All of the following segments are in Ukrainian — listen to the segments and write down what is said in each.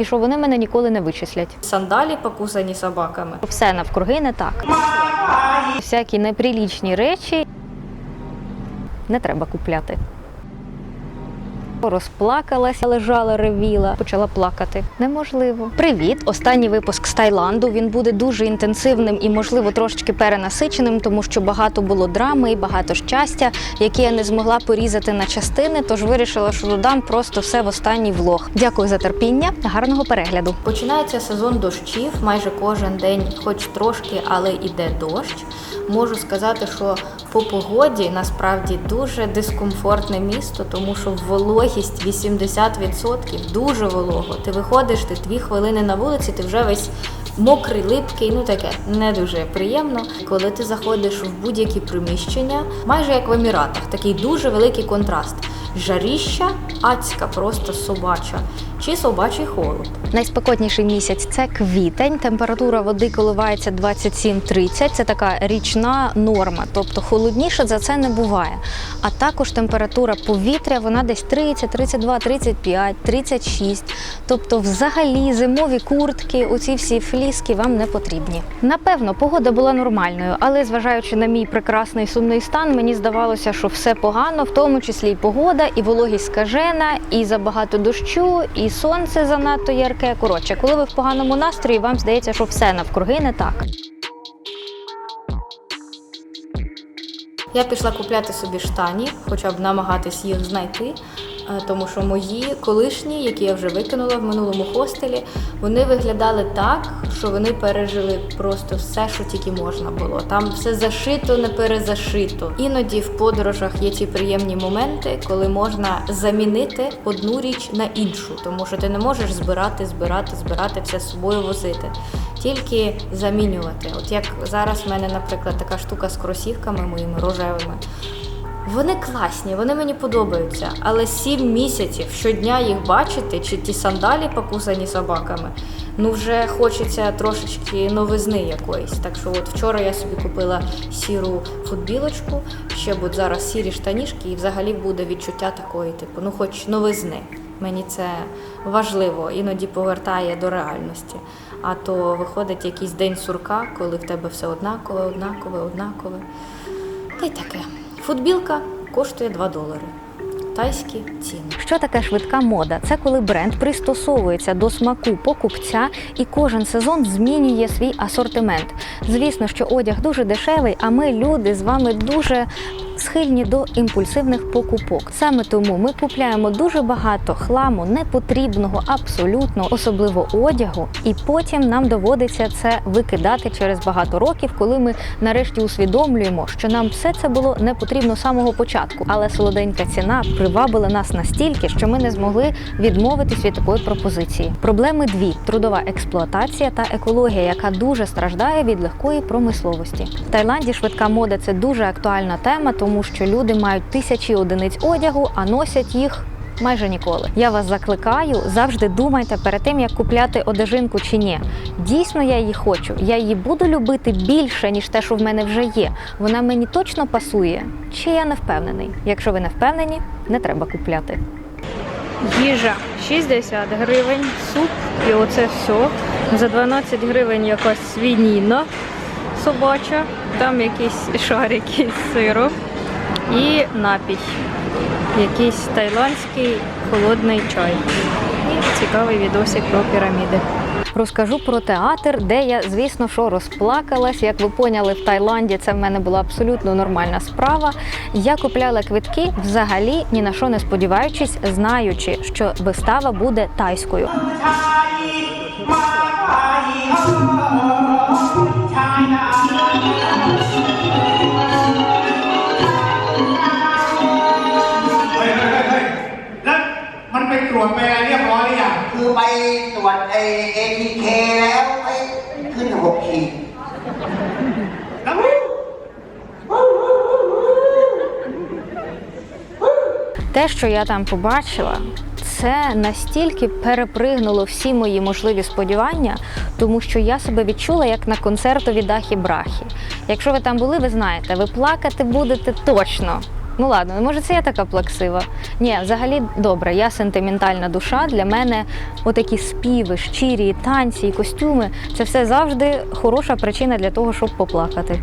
і що вони мене ніколи не вичислять. Сандалі покусані собаками. Все навкруги не так. Всякі неприлічні речі не треба купляти. Розплакалася, лежала, ревіла, почала плакати. Неможливо. Привіт! Останній випуск з Таїланду. Він буде дуже інтенсивним і, можливо, трошки перенасиченим, тому що багато було драми і багато щастя, яке я не змогла порізати на частини. Тож вирішила, що додам просто все в останній влог. Дякую за терпіння. Гарного перегляду. Починається сезон дощів майже кожен день, хоч трошки, але іде дощ. Можу сказати, що по погоді насправді дуже дискомфортне місто, тому що вологість 80%, дуже волого. Ти виходиш, ти дві хвилини на вулиці, ти вже весь мокрий, липкий, ну таке не дуже приємно. Коли ти заходиш в будь-які приміщення, майже як в Еміратах, такий дуже великий контраст. Жаріща, адська, просто собача, чи собачий холод. Найспекотніший місяць це квітень. Температура води коливається 27-30. Це така річна норма, тобто холодніше за це не буває. А також температура повітря вона десь 30, 32, 35, 36. Тобто, взагалі, зимові куртки, оці всі фліски вам не потрібні. Напевно, погода була нормальною, але зважаючи на мій прекрасний сумний стан, мені здавалося, що все погано, в тому числі і погода, і вологість скажена, і забагато дощу, і сонце занадто ярке. Коротше, коли ви в поганому настрої, вам здається, що все навкруги не так. Я пішла купляти собі штані, хоча б намагатись їх знайти, тому що мої колишні, які я вже викинула в минулому хостелі, вони виглядали так, що вони пережили просто все, що тільки можна було. Там все зашито, не перезашито. Іноді в подорожах є ті приємні моменти, коли можна замінити одну річ на іншу, тому що ти не можеш збирати, збирати, збирати все з собою возити. Тільки замінювати. От як зараз в мене, наприклад, така штука з кросівками моїми рожевими. Вони класні, вони мені подобаються, але сім місяців щодня їх бачити, чи ті сандалі покусані собаками, ну вже хочеться трошечки новизни якоїсь. Так що от вчора я собі купила сіру футбілочку, ще будуть зараз сірі штанішки, і взагалі буде відчуття такої, типу, ну хоч новизни. Мені це важливо, іноді повертає до реальності. А то виходить якийсь день сурка, коли в тебе все однакове, однакове, однакове. Та й таке. Футбілка коштує 2 долари. Тайські ціни. Що таке швидка мода? Це коли бренд пристосовується до смаку покупця і кожен сезон змінює свій асортимент. Звісно, що одяг дуже дешевий, а ми, люди, з вами дуже схильні до імпульсивних покупок. Саме тому ми купляємо дуже багато хламу, непотрібного, абсолютно, особливо одягу, і потім нам доводиться це викидати через багато років, коли ми нарешті усвідомлюємо, що нам все це було не потрібно з самого початку. Але солоденька ціна привабила нас настільки, що ми не змогли відмовитись від такої пропозиції. Проблеми дві: трудова експлуатація та екологія, яка дуже страждає від легкої промисловості. В Таїланді швидка мода це дуже актуальна тема, тому що люди мають тисячі одиниць одягу, а носять їх. Майже ніколи. Я вас закликаю, завжди думайте перед тим, як купляти одежинку чи ні. Дійсно, я її хочу. Я її буду любити більше, ніж те, що в мене вже є. Вона мені точно пасує. Чи я не впевнений? Якщо ви не впевнені, не треба купляти. Їжа 60 гривень, суп і оце все. За 12 гривень якась свініна собача, там якісь шарики з сиру і напій. Якийсь тайландський холодний чай. І цікавий відосик про піраміди. Розкажу про театр, де я, звісно, що розплакалась. Як ви поняли, в Таїланді це в мене була абсолютно нормальна справа. Я купляла квитки взагалі ні на що не сподіваючись, знаючи, що вистава буде тайською. ตรวจไปอะไรเรียบร้อยหรือยัง คือไปตรวจไอเอทีเคแล้วไอ้ขึ้นหกขีด แล้ว Те, що я там побачила, це настільки перепригнуло всі мої можливі сподівання, тому що я себе відчула як на концертові дахі брахі. Якщо ви там були, ви знаєте, ви плакати будете точно. Ну ладно, може це я така плаксива. Ні, взагалі добре, я сентиментальна душа. Для мене отакі співи, щирі, танці і костюми це все завжди хороша причина для того, щоб поплакати.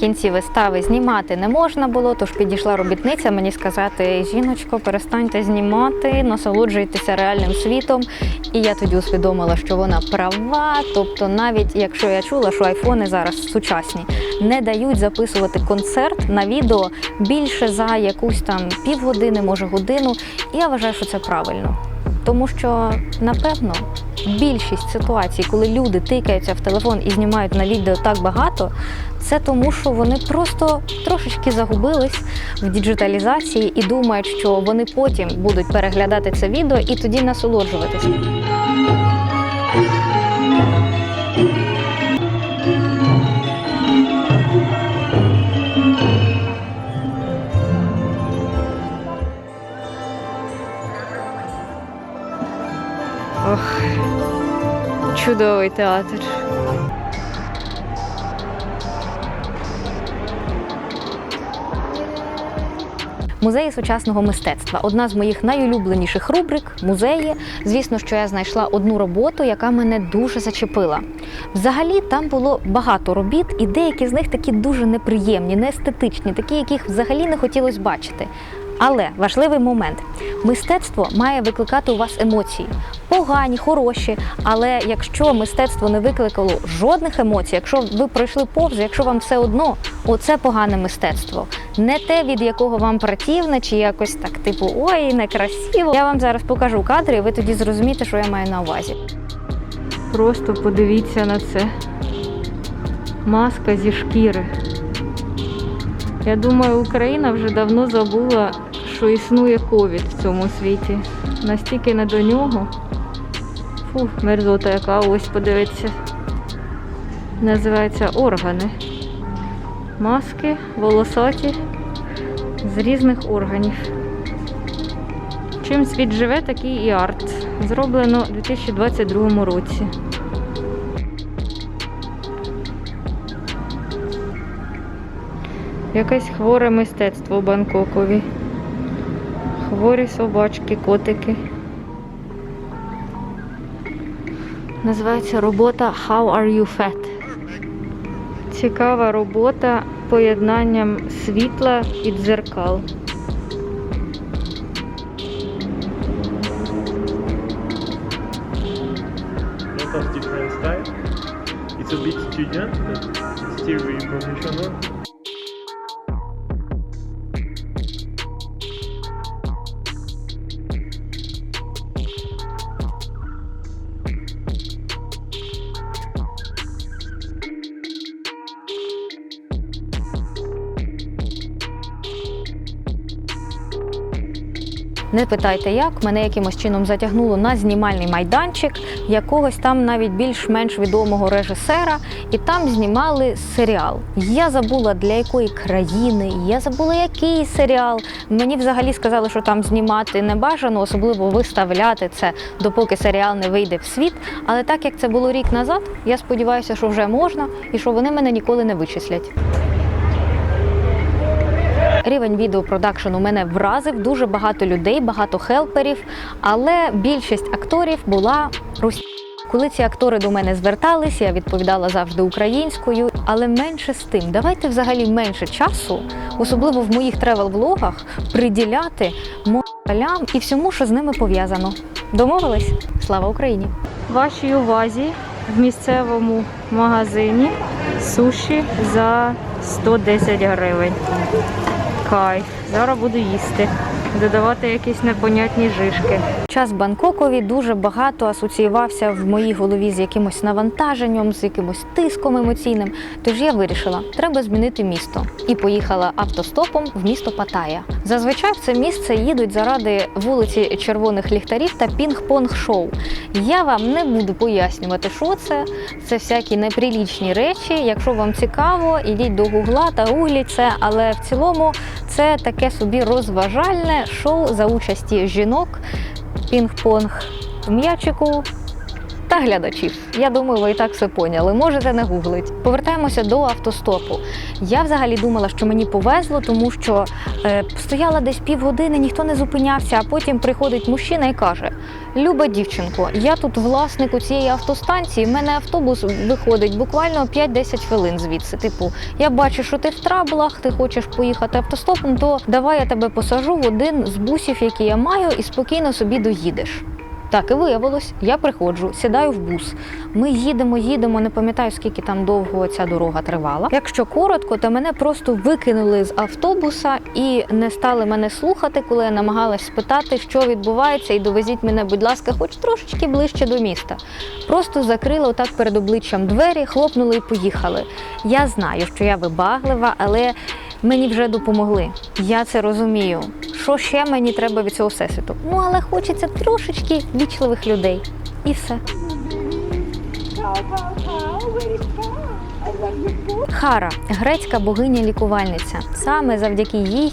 Кінці вистави знімати не можна було, тож підійшла робітниця мені сказати: жіночко, перестаньте знімати, насолоджуйтеся реальним світом. І я тоді усвідомила, що вона права. Тобто, навіть якщо я чула, що айфони зараз сучасні не дають записувати концерт на відео більше за якусь там півгодини, може годину. І я вважаю, що це правильно. Тому що, напевно, більшість ситуацій, коли люди тикаються в телефон і знімають на відео так багато, це тому, що вони просто трошечки загубились в діджиталізації і думають, що вони потім будуть переглядати це відео і тоді насолоджуватися. Ох, чудовий театр. Музеї сучасного мистецтва одна з моїх найулюбленіших рубрик музеї. Звісно, що я знайшла одну роботу, яка мене дуже зачепила. Взагалі там було багато робіт, і деякі з них такі дуже неприємні, неестетичні, такі, яких взагалі не хотілося бачити. Але важливий момент: мистецтво має викликати у вас емоції. Погані, хороші. Але якщо мистецтво не викликало жодних емоцій, якщо ви пройшли повз, якщо вам все одно, оце погане мистецтво. Не те, від якого вам противно, чи якось так, типу, ой, некрасиво. Я вам зараз покажу кадри, і ви тоді зрозумієте, що я маю на увазі. Просто подивіться на це. Маска зі шкіри. Я думаю, Україна вже давно забула, що існує ковід в цьому світі. Настільки не до нього. Фу, мерзота яка, ось подивіться. Називається органи. Маски волосаті з різних органів. Чим світ живе, такий і арт. Зроблено у 2022 році. Якесь хворе мистецтво в Бангкокові. Хворі собачки, котики. Називається робота How are you fat? Цікава робота поєднанням світла і дзеркал. lot of different style. It's a bit student, but still very Не питайте як, мене якимось чином затягнуло на знімальний майданчик якогось там навіть більш-менш відомого режисера, і там знімали серіал. Я забула для якої країни, я забула який серіал. Мені взагалі сказали, що там знімати не бажано, особливо виставляти це, допоки серіал не вийде в світ. Але так як це було рік назад, я сподіваюся, що вже можна і що вони мене ніколи не вичислять. Рівень відеопродакшену мене вразив дуже багато людей, багато хелперів, але більшість акторів була російською. Коли ці актори до мене звертались, я відповідала завжди українською, але менше з тим, давайте взагалі менше часу, особливо в моїх тревел-влогах, приділяти моралям і всьому, що з ними пов'язано. Домовились? Слава Україні! Вашій увазі в місцевому магазині суші за 110 гривень. Кайф. Зараз буду їсти. додавати якісь непонятні жишки. Час Бангкокові дуже багато асоціювався в моїй голові з якимось навантаженням, з якимось тиском емоційним. Тож я вирішила, треба змінити місто і поїхала автостопом в місто Паттайя. Зазвичай в це місце їдуть заради вулиці червоних ліхтарів та пінг-понг шоу. Я вам не буду пояснювати, що це. Це всякі неприлічні речі. Якщо вам цікаво, ідіть до гугла та гугліть це. Але в цілому це таке собі розважальне шоу за участі жінок, пінг-понг м'ячику та глядачів. Я думаю, ви і так все поняли. Можете не гуглить. Повертаємося до автостопу. Я взагалі думала, що мені повезло, тому що е, стояла десь півгодини, ніхто не зупинявся, а потім приходить мужчина і каже: Люба дівчинко, я тут власник у цієї автостанції. в мене автобус виходить буквально 5-10 хвилин звідси. Типу, я бачу, що ти в траблах, ти хочеш поїхати автостопом, то давай я тебе посажу в один з бусів, які я маю, і спокійно собі доїдеш. Так і виявилось, я приходжу, сідаю в бус. Ми їдемо, їдемо, не пам'ятаю, скільки там довго ця дорога тривала. Якщо коротко, то мене просто викинули з автобуса і не стали мене слухати, коли я намагалась спитати, що відбувається, і довезіть мене, будь ласка, хоч трошечки ближче до міста. Просто закрили отак перед обличчям двері, хлопнули і поїхали. Я знаю, що я вибаглива, але мені вже допомогли. Я це розумію. Що ще мені треба від цього всесвіту? Ну але хочеться трошечки вічливих людей. І все. Хара грецька богиня-лікувальниця. Саме завдяки їй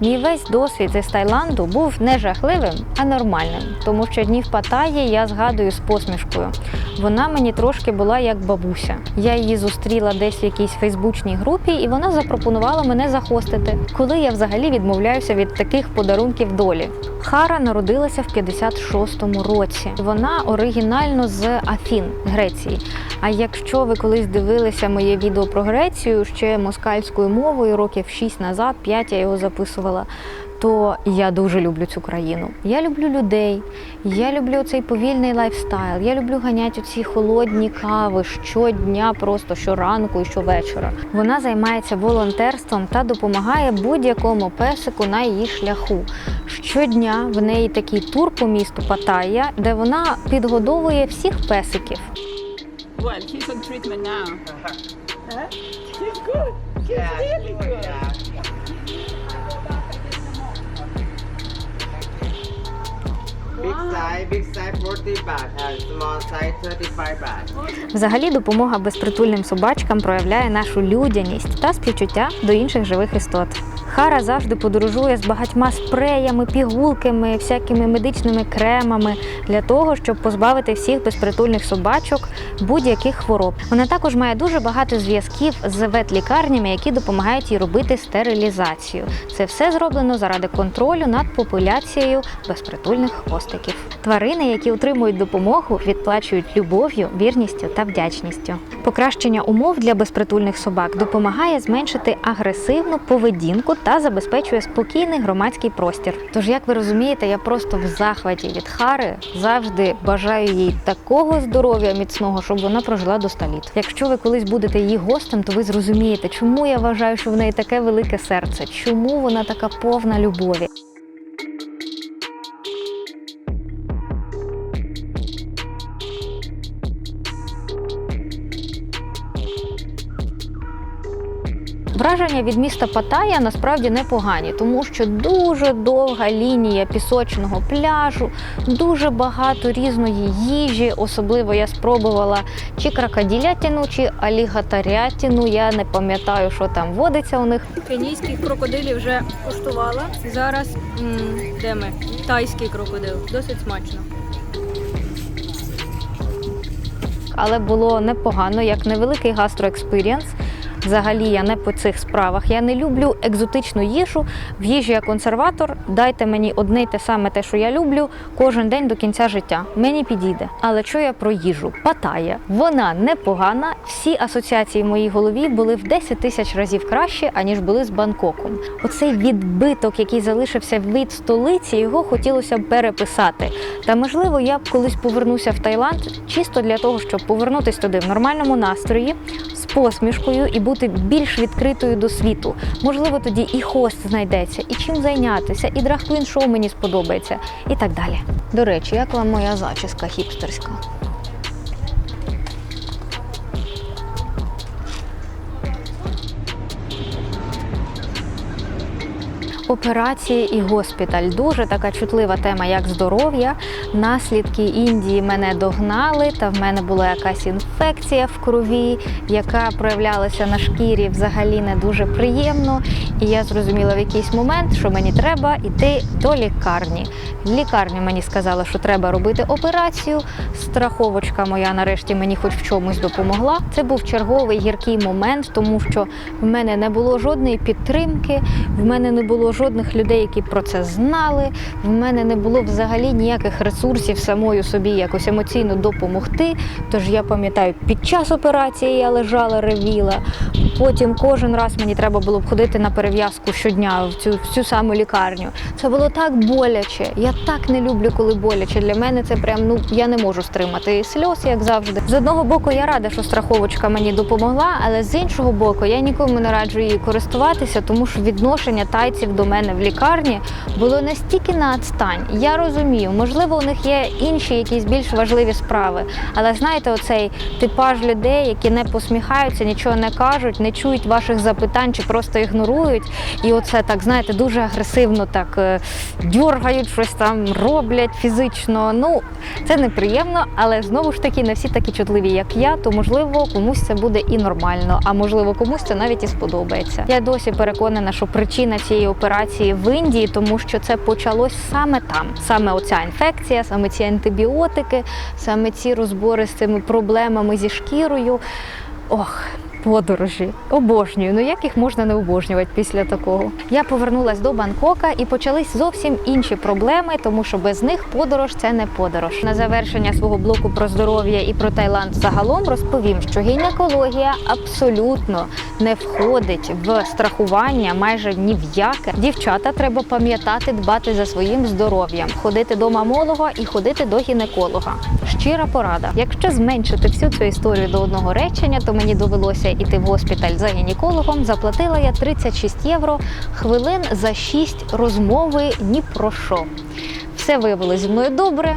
мій весь досвід із Таїланду був не жахливим, а нормальним. Тому що дні в Паттайі я згадую з посмішкою. Вона мені трошки була як бабуся. Я її зустріла десь в якійсь фейсбучній групі, і вона запропонувала мене захостити, коли я взагалі відмовляюся від таких подарунків долі. Хара народилася в 56-му році. Вона оригінально з Афін, Греції. А якщо ви колись дивилися моє відео про Грецію ще москальською мовою, років 6 назад, 5 я його записувала. То я дуже люблю цю країну. Я люблю людей, я люблю цей повільний лайфстайл. Я люблю ганяти ці холодні кави щодня, просто щоранку і щовечора. Вона займається волонтерством та допомагає будь-якому песику на її шляху. Щодня в неї такий тур по місту Паттайя, де вона підгодовує всіх песиків. Well, he's on treatment now. Huh? He's good. He's really good. Big size, big size 40 baht and small size 35 baht. Взагалі, допомога безпритульним собачкам проявляє нашу людяність та співчуття до інших живих істот. Хара завжди подорожує з багатьма спреями, пігулками, всякими медичними кремами для того, щоб позбавити всіх безпритульних собачок будь-яких хвороб. Вона також має дуже багато зв'язків з ветлікарнями, які допомагають їй робити стерилізацію. Це все зроблено заради контролю над популяцією безпритульних хвостиків. Тварини, які отримують допомогу, відплачують любов'ю, вірністю та вдячністю. Покращення умов для безпритульних собак допомагає зменшити агресивну поведінку та забезпечує спокійний громадський простір. Тож, як ви розумієте, я просто в захваті від Хари завжди бажаю їй такого здоров'я міцного, щоб вона прожила до 100 літ. Якщо ви колись будете її гостем, то ви зрозумієте, чому я вважаю, що в неї таке велике серце, чому вона така повна любові. Враження від міста Паттайя насправді непогані, тому що дуже довга лінія пісочного пляжу, дуже багато різної їжі. Особливо я спробувала чи крокодилятину, чи алігатарятину. Я не пам'ятаю, що там водиться у них. Кенійських крокодилів вже куштувала. Зараз де ми? Тайський крокодил. Досить смачно. але було непогано, як невеликий гастроекспірієнс. Взагалі я не по цих справах. Я не люблю екзотичну їжу. В їжі я консерватор. Дайте мені одне й те саме те, що я люблю, кожен день до кінця життя. Мені підійде. Але що я про їжу? Паттайя. Вона непогана. Всі асоціації в моїй голові були в 10 тисяч разів краще, аніж були з Бангкоком. Оцей відбиток, який залишився від столиці, його хотілося б переписати. Та можливо, я б колись повернуся в Таїланд чисто для того, щоб повернутися туди в нормальному настрої, посмішкою і бути більш відкритою до світу. Можливо, тоді і хост знайдеться, і чим зайнятися, і драг-квін шоу мені сподобається, і так далі. До речі, як вам моя зачіска хіпстерська? Операції і госпіталь дуже така чутлива тема, як здоров'я. Наслідки Індії мене догнали, та в мене була якась інфекція в крові, яка проявлялася на шкірі взагалі не дуже приємно. І я зрозуміла в якийсь момент, що мені треба йти до лікарні. В лікарні мені сказали, що треба робити операцію. Страховочка моя нарешті мені хоч в чомусь допомогла. Це був черговий гіркий момент, тому що в мене не було жодної підтримки, в мене не було жодних людей, які про це знали. В мене не було взагалі ніяких ресурсів самою собі якось емоційно допомогти. Тож я пам'ятаю, під час операції я лежала, ревіла. Потім кожен раз мені треба було б ходити на перев'язку щодня в цю, в цю саму лікарню. Це було так боляче. Я так не люблю, коли боляче. Для мене це прям ну я не можу стримати сльоз, як завжди. З одного боку, я рада, що страховочка мені допомогла, але з іншого боку, я нікому не раджу її користуватися, тому що відношення тайців до мене в лікарні було настільки на відстань. Я розумію, можливо, у них є інші якісь більш важливі справи. Але знаєте, оцей типаж людей, які не посміхаються, нічого не кажуть, не чують ваших запитань чи просто ігнорують. І оце так, знаєте, дуже агресивно так е, дьоргають, щось там роблять фізично. Ну, це неприємно, але знову ж таки не всі такі чутливі, як я, то можливо комусь це буде і нормально, а можливо комусь це навіть і сподобається. Я досі переконана, що причина цієї операції в Індії, тому що це почалось саме там, саме оця інфекція, саме ці антибіотики, саме ці розбори з цими проблемами зі шкірою. Ох. Подорожі обожнюю. Ну як їх можна не обожнювати після такого? Я повернулася до Бангкока і почались зовсім інші проблеми, тому що без них подорож це не подорож. На завершення свого блоку про здоров'я і про Таїланд загалом розповім, що гінекологія абсолютно не входить в страхування майже ні в яке. Дівчата треба пам'ятати дбати за своїм здоров'ям, ходити до мамолога і ходити до гінеколога. Щира порада. Якщо зменшити всю цю історію до одного речення, то мені довелося іти в госпіталь за гінекологом. Заплатила я 36 євро хвилин за 6 розмови ні про що. Все виявилося зі мною добре.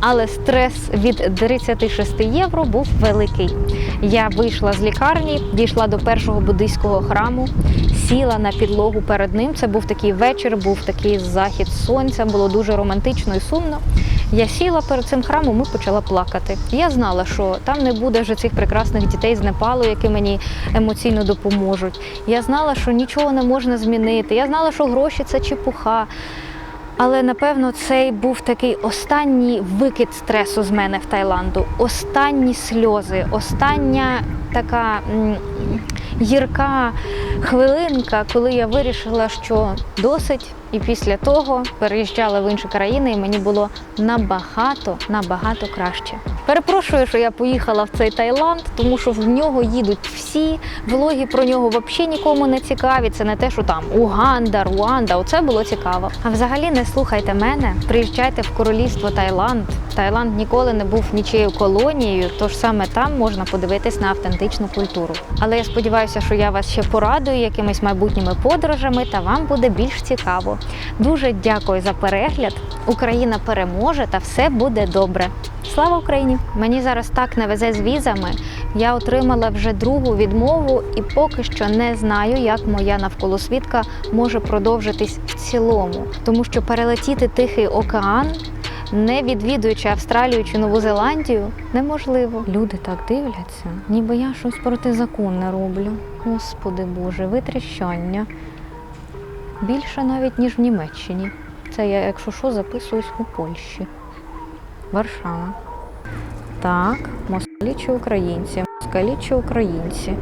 Але стрес від 36 євро був великий. Я вийшла з лікарні, дійшла до першого буддийського храму, сіла на підлогу перед ним. Це був такий вечір, був такий захід сонця, було дуже романтично і сумно. Я сіла перед цим храмом і почала плакати. Я знала, що там не буде вже цих прекрасних дітей з Непалу, які мені емоційно допоможуть. Я знала, що нічого не можна змінити. Я знала, що гроші це чепуха. Але напевно цей був такий останній викид стресу з мене в Таїланду. Останні сльози, остання така гірка хвилинка, коли я вирішила, що досить, і після того переїжджала в інші країни, і мені було набагато, набагато краще. Перепрошую, що я поїхала в цей Таїланд, тому що в нього їдуть всі. Влоги про нього взагалі нікому не цікаві. Це не те, що там Уганда, Руанда. Оце було цікаво. А взагалі не слухайте мене. Приїжджайте в королівство Таїланд. Таїланд ніколи не був нічією колонією, тож саме там можна подивитись на автентичну культуру. Але я сподіваюся, що я вас ще порадую якимись майбутніми подорожами, та вам буде більш цікаво. Дуже дякую за перегляд. Україна переможе та все буде добре. Слава Україні! Мені зараз так не везе з візами. Я отримала вже другу відмову і поки що не знаю, як моя навколосвітка може продовжитись в цілому, тому що перелетіти Тихий океан. Не відвідуючи Австралію чи Нову Зеландію, неможливо. Люди так дивляться, ніби я щось протизаконне роблю. Господи Боже, витріщання. Більше навіть, ніж в Німеччині. Це я, якщо що, записуюсь у Польщі. Варшава. Так, москалі чи українці? Москалі чи українці?